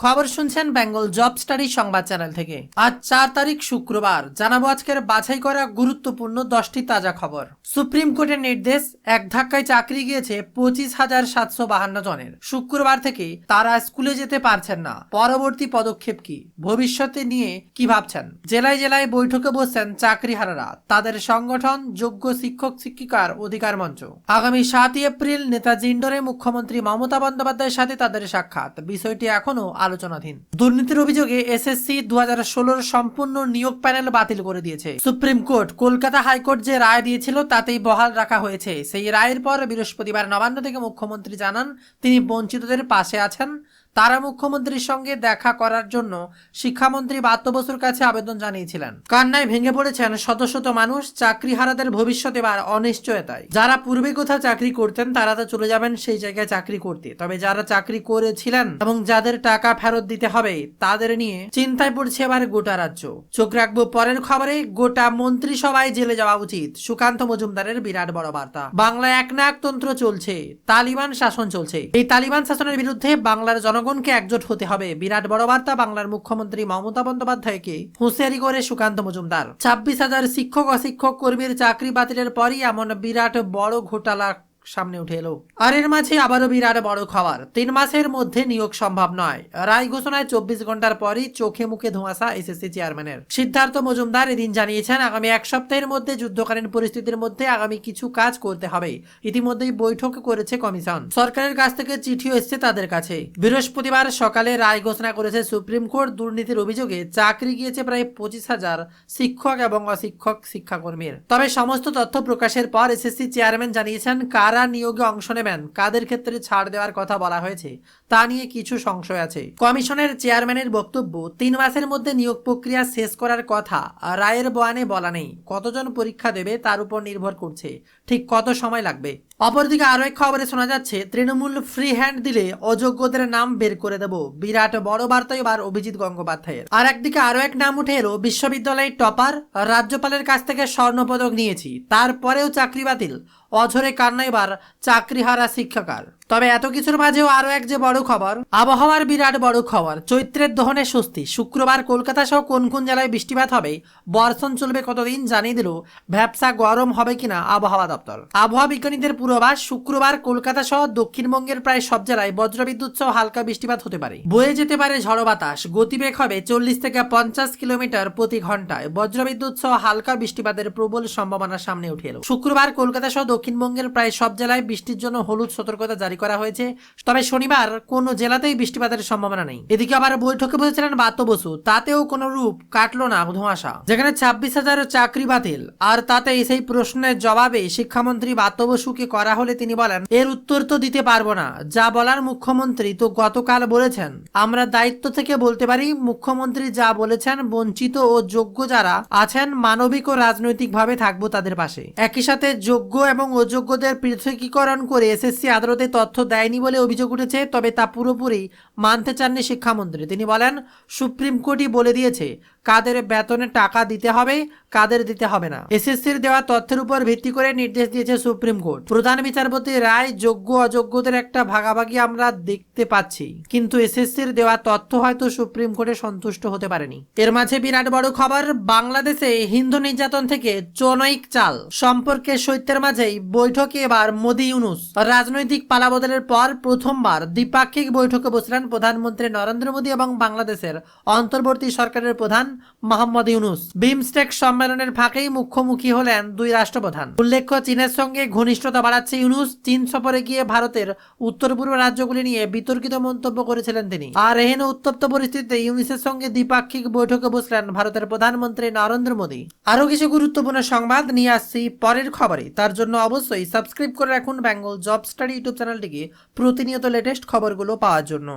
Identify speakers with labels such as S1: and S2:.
S1: খবর শুনছেন Bengal job study সংবাদ চ্যানেল থেকে। আজ চার তারিখ শুক্রবার, জানাব আজকের বাছাই করা গুরুত্বপূর্ণ দশটি তাজা খবর। সুপ্রিম কোর্টের নির্দেশ, এক ধাক্কায় চাকরি গিয়েছে পঁচিশ হাজার সাতশো বাহান্ন জনের। শুক্রবার থেকে তারা স্কুলে যেতে পারছেন না। পরবর্তী পদক্ষেপ কি? ভবিষ্যতে নিয়ে কি ভাবছেন? জেলায় জেলায় বৈঠকে বসছেন চাকরিহারারা। তাদের সংগঠন যোগ্য শিক্ষক, শিক্ষিকার অধিকার মঞ্চ। আগামী সাতই এপ্রিল নেতাজি ইন্ডোরে মুখ্যমন্ত্রী মমতা বন্দ্যোপাধ্যায়ের সাথে তাদের সাক্ষাৎ। বিষয়টি এখনও আলোচনাধীন। দুর্নীতির অভিযোগে এসএসসি দু ষোলোর সম্পূর্ণ নিয়োগ প্যানেল বাতিল করে দিয়েছে। সুপ্রিম কোর্ট, কলকাতা হাইকোর্ট যে রায় দিয়েছিল তাতেই বহাল রাখা হয়েছে। সেই রায়ের পর বৃহস্পতিবার নবান্ন থেকে মুখ্যমন্ত্রী জানান তিনি বঞ্চিতদের পাশে আছেন। তারা মুখ্যমন্ত্রীর সঙ্গে দেখা করার জন্য শিক্ষামন্ত্রী বাত্য বসুর কাছে আবেদন জানিয়েছিলেন। কান্নায় ভেঙে পড়েছেন শত শত মানুষ, চাকরিহারাদের ভবিষ্যৎ এবার অনিশ্চয়তায়। যারা পূর্বে কোথাও চাকরি করতেন, তারা তো চলে যাবেন সেই জায়গায় চাকরি করতে। তবে যারা চাকরি করেছিলেন এবং যাদের টাকা ফেরত দিতে হবে, তাদের নিয়ে চিন্তায় পড়ছে এবার গোটা রাজ্য। চোখ রাখব পরের খবরে, গোটা মন্ত্রিসভায় জেলে যাওয়া উচিত। সুকান্ত মজুমদারের বিরাট বড় বার্তা। বাংলায় এক না একতন্ত্র চলছে, তালিবান শাসন চলছে। এই তালিবান শাসনের বিরুদ্ধে বাংলার জনগণকে একজোট হতে হবে। বিরাট বড় বার্তা বাংলার মুখ্যমন্ত্রী মমতা বন্দ্যোপাধ্যায়কে। হুঁশিয়ারি করে সুকান্ত মজুমদার। ছাব্বিশ হাজার শিক্ষক অশিক্ষক কর্মীর চাকরি বাতিলের পরই এমন বিরাট বড় ঘোটালা সামনে উঠে এলো। আর এর মাঝে আবারও বিরাট বড় খবর তিন মাসের মধ্যে নিয়োগ সম্ভব নয়। রায় ঘোষণায় চব্বিশ ঘণ্টার পরই চোখে মুখে ধোঁয়াশা এসএসসি চেয়ারম্যানের। সিদ্ধার্থ মজুমদার এদিন জানিয়েছেন, আগামী এক সপ্তাহের মধ্যে যুদ্ধকালীন পরিস্থিতির মধ্যে আগামী কিছু কাজ করতে হবে। ইতিমধ্যেই বৈঠক করেছে কমিশন। সরকারের কাছ থেকে চিঠিও এসছে তাদের কাছে। বৃহস্পতিবার সকালে রায় ঘোষণা করেছে সুপ্রিম কোর্ট দুর্নীতির অভিযোগে চাকরি গিয়েছে প্রায় পঁচিশ হাজার শিক্ষক এবং অশিক্ষক শিক্ষাকর্মীর। তবে সমস্ত তথ্য প্রকাশের পর এসএসসি চেয়ারম্যান জানিয়েছেন কারা নিয়োগে অংশ নেবেন, কাদের ক্ষেত্রে ছাড় দেওয়ার কথা বলা হয়েছে, তা নিয়ে কিছু সংশয় আছে। কমিশনের চেয়ারম্যানের বক্তব্য, তিন মাসের মধ্যে নিয়োগ প্রক্রিয়া শেষ করার কথা রায়ের বয়ানে বলা নেই। কতজন পরীক্ষা দেবে তার উপর নির্ভর করছে। ঠিক কত সময় লাগবে? অপরদিকে আরও এক খবরে শোনা যাচ্ছে, তৃণমূল ফ্রি হ্যান্ড দিলে অযোগ্যদের নাম বের করে দেব। বিরাট বড় বার্তা এবার অভিজিৎ গঙ্গোপাধ্যায়ের। আর একদিকে আরও এক নাম উঠে এলো, বিশ্ববিদ্যালয়ের টপার, রাজ্যপালের কাছ থেকে স্বর্ণপদক নিয়েছি, তারপরেও চাকরি বাতিল, অঝরে কান্না এবার চাকরিহারা শিক্ষাকার। তবে এত কিছুর মাঝেও আরও এক যে বড় খবর, আবহাওয়ার বিরাট বড় খবর। চৈত্রের দহনে স্বস্তি। শুক্রবার কলকাতা সহ কোন কোন জেলায় বৃষ্টিপাত হবে, বর্ষণ চলবে কতদিন জানিয়ে দিল, ভ্যাবসা গরম হবে কিনা আবহাওয়া দপ্তর। আবহাওয়া বিজ্ঞানীদের পূর্বাভাস, শুক্রবার কলকাতা সহ দক্ষিণবঙ্গের প্রায় সব জেলায় বজ্রবিদ্যুৎ সহ হালকা বৃষ্টিপাত হতে পারে। বয়ে যেতে পারে ঝড়ো বাতাস। গতিবেগ হবে চল্লিশ থেকে পঞ্চাশ কিলোমিটার প্রতি ঘন্টায় বজ্রবিদ্যুৎ সহ হালকা বৃষ্টিপাতের প্রবল সম্ভাবনা সামনে উঠে এলো। শুক্রবার কলকাতা সহ দক্ষিণবঙ্গের প্রায় সব জেলায় বৃষ্টির জন্য হলুদ সতর্কতা জারি করা হয়েছে। তবে শনিবার কোনো জেলাতেই বৃষ্টিপাতের সম্ভাবনা নেই। এদিকে আবার বৈঠকে বসেছিলেন বাত্য বসু। তাতেও কোনো রূপ কাটলো না ধোঁয়াশা। যেখানে ছাব্বিশ হাজার চাকরি বাতিল। আর তাতে সেই প্রশ্নের জবাবে শিক্ষামন্ত্রী বাত্য বসুকে করা হলে তিনি বলেন, এর উত্তর তো দিতে পারব না। যা বলার মুখ্যমন্ত্রী তো গতকাল বলেছেন। আমরা দায়িত্ব থেকে বলতে পারি, মুখ্যমন্ত্রী যা বলেছেন বঞ্চিত ও যোগ্য যারা আছেন মানবিক ও রাজনৈতিকভাবে থাকব তাদের পাশে। একই সাথে যোগ্য এবং অযোগ্যদের পৃথকীকরণ করে এসএসসি আদালতে তথ্য দেয়নি বলে অভিযোগ উঠেছে, তবে তা পুরোপুরি মানতে চাননি শিক্ষামন্ত্রী। তিনি বলেন, সুপ্রিম কোর্টই বলে দিয়েছে কাদের বেতনে টাকা দিতে হবে, কাদের দিতে হবে না। এসএসসির দেওয়া তথ্যের উপর ভিত্তি করে নির্দেশ দিয়েছে সুপ্রিম কোর্ট। প্রধান বিচারপতি রায় যোগ্য অযোগ্যদের একটা ভাগাভাগি আমরা দেখতে পাচ্ছি। কিন্তু এসএসসির দেওয়া তথ্য হয়তো সুপ্রিম কোর্টে সন্তুষ্ট হতে পারেনি। এর মাঝে বিরাট বড় খবর, বাংলাদেশে হিন্দু নির্যাতন থেকে চনৈক চাল। সম্পর্কে সৈত্যের মাঝেই বৈঠকে এবার মোদি ইউনুস। রাজনৈতিক পালাবদলের পর প্রথমবার দ্বিপাক্ষিক বৈঠকে বসলেন প্রধানমন্ত্রী নরেন্দ্র মোদী এবং বাংলাদেশের অন্তর্বর্তী সরকারের প্রধান মোহাম্মদ ইউনুস। বিমস্টেক সম্মেলনের ফাঁকেই মুখোমুখি হলেন দুই রাষ্ট্রপ্রধান। উল্লেখ্য, চীনের সঙ্গে ঘনিষ্ঠতা বাড়াচ্ছে ইউনুস। চীন সফরে গিয়ে ভারতের উত্তর পূর্ব রাজ্যগুলি নিয়ে বিতর্কিত মন্তব্য করেছিলেন তিনি। আর এহেন উত্তপ্ত পরিস্থিতিতে ইউনিসের সঙ্গে দ্বিপাক্ষিক বৈঠকে বসলেন ভারতের প্রধানমন্ত্রী নরেন্দ্র মোদী। আরও কিছু গুরুত্বপূর্ণ সংবাদ নিয়ে আসছি পরের খবরে। তার জন্য অবশ্যই সাবস্ক্রাইব করে রাখুন বেঙ্গল জব স্টাডি ইউটিউব চ্যানেলটিকে প্রতিনিয়ত লেটেস্ট খবরগুলো পাওয়ার জন্য।